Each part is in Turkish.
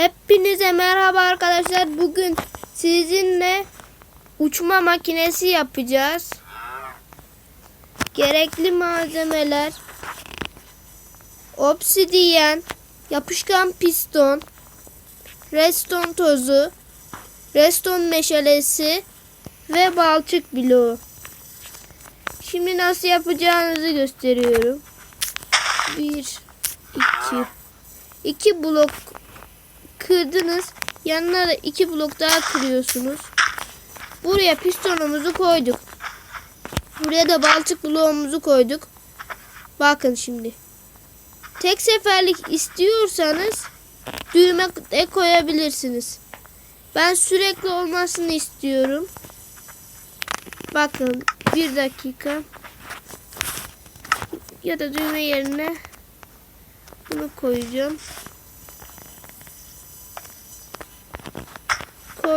Hepinize merhaba arkadaşlar. Bugün sizinle uçma makinesi yapacağız. Gerekli malzemeler obsidiyen, yapışkan piston, reston tozu, reston meşalesi ve balçık bloğu. Şimdi nasıl yapacağınızı gösteriyorum. Bir, iki, iki blok kırdınız. Yanına da iki blok daha kırıyorsunuz. Buraya pistonumuzu koyduk. Buraya da balçık bloğumuzu koyduk. Bakın şimdi. Tek seferlik istiyorsanız düğme de koyabilirsiniz. Ben sürekli olmasını istiyorum. Bakın bir dakika. Ya da düğme yerine bunu koyacağım.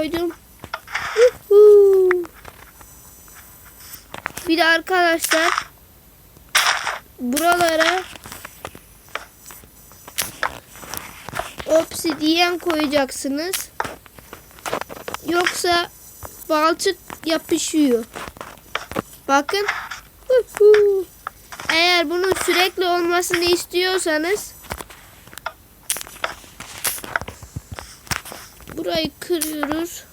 Koydum. Bir de arkadaşlar buralara obsidiyen koyacaksınız. Yoksa balçık yapışıyor. Bakın. Eğer bunun sürekli olmasını istiyorsanız burayı kırıyoruz.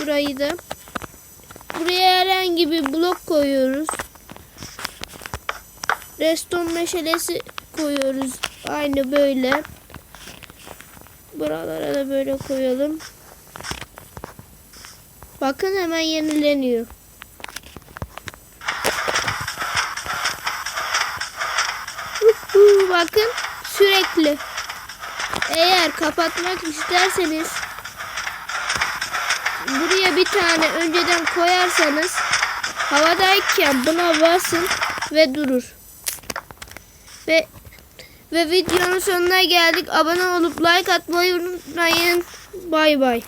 Burayı da buraya herhangi bir blok koyuyoruz. Reston meşalesi koyuyoruz. Aynı böyle. Buralara da böyle koyalım. Bakın hemen yenileniyor. Bakın sürekli. Eğer kapatmak isterseniz buraya bir tane önceden koyarsanız havadayken buna basın ve durur. Ve ve videonun sonuna geldik. Abone olup like atmayı unutmayın. Bay bay.